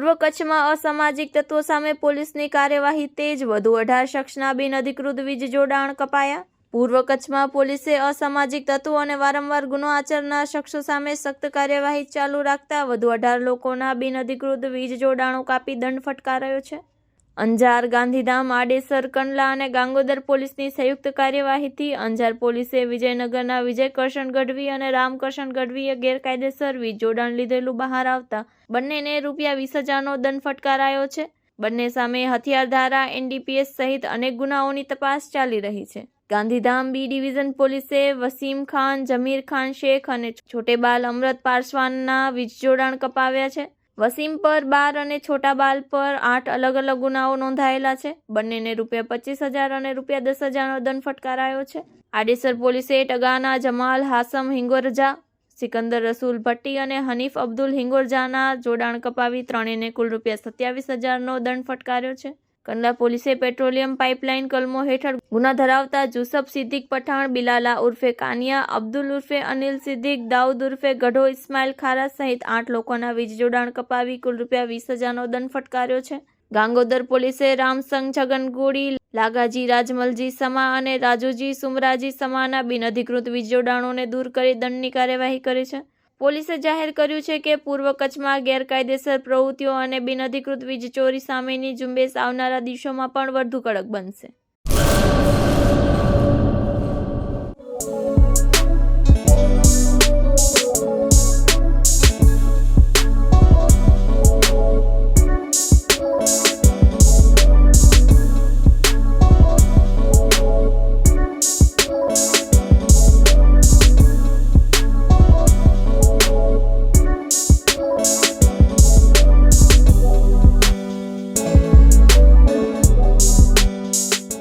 પૂર્વ કચ્છમાં અસામાજિક તત્વો સામે પોલીસની કાર્યવાહી તેજ વધુ. અઢાર શખ્સના બિનઅધિકૃત વીજ જોડાણ કપાયા. પૂર્વ કચ્છમાં પોલીસે અસામાજિક તત્વો અને વારંવાર ગુનો આચરનાર શખ્સો સામે સખ્ત કાર્યવાહી ચાલુ રાખતા વધુ અઢાર લોકોના બિનઅધિકૃત વીજ જોડાણો કાપી દંડ ફટકારાયો છે. અંજાર ગાંધીધામ, આડેસર, કંડલા અને ગાંગોદર પોલીસની સંયુક્ત કાર્યવાહીથી અંજાર પોલીસે વિજયનગરના વિજયકર્ષણ ગઢવી અને રામકર્ષણ ગઢવીએ ગેરકાયદેસર વીજ જોડાણ લીધેલું બહાર આવતા બંનેને રૂપિયા વીસ હજારનો દંડ ફટકારાયો છે. બંને સામે હથિયાર ધારા એનડીપીએસ સહિત અનેક ગુનાઓની તપાસ ચાલી રહી છે. ગાંધીધામ બી ડિવિઝન પોલીસે વસીમ ખાન, જમીર ખાન શેખ અને છોટેબાલ અમરત પારસવાનના વીજ જોડાણ કપાવ્યા છે. વસીમ પર બાર અને છોટા બાલ પર આઠ અલગ અલગ ગુનાઓ નોંધાયેલા છે. બંનેને રૂપિયા પચીસ હજાર અને રૂપિયા દસ હજારનો દંડ ફટકારાયો છે. આડેસર પોલીસે ટગાના જમાલ, હાસમ હિંગોરજા સિકંદર રસૂલ ભટ્ટી અને હનીફ અબ્દુલ હિંગોરજાના જોડાણ કપાવી ત્રણેયને કુલ રૂપિયા સત્યાવીસ હજારનો દંડ ફટકાર્યો છે. કંડલા પોલીસે પેટ્રોલિયમ પાઇપલાઇન કલમો હેઠળ ગુના ધરાવતા જુસફ સિદ્દીક પઠાણ, બિલાલા ઉર્ફે કાનિયા, અબ્દુલ ઉર્ફે અનિલ સિદ્દીક, દાઉદ ઉર્ફે ગઢો ઇસ્માઇલ ખારા સહિત આઠ લોકોના વીજ જોડાણ કપાવી કુલ રૂપિયા વીસ હજારનો દંડ ફટકાર્યો છે. ગાંગોદર પોલીસે રામસંગ છગનગોડી લાગાજી રાજમલજી સમા અને રાજુજી સુમરાજી સમાના બિનઅધિકૃત વીજ જોડાણોને દૂર કરી દંડની કાર્યવાહી કરી છે. પોલીસે જાહેર કર્યું છે કે પૂર્વ કચ્છમાં ગેરકાયદેસર પ્રવૃત્તિઓ અને બિનઅધિકૃત વીજ ચોરી સામેની ઝુંબેશ આવનારા દિવસોમાં પણ વધુ કડક બનશે.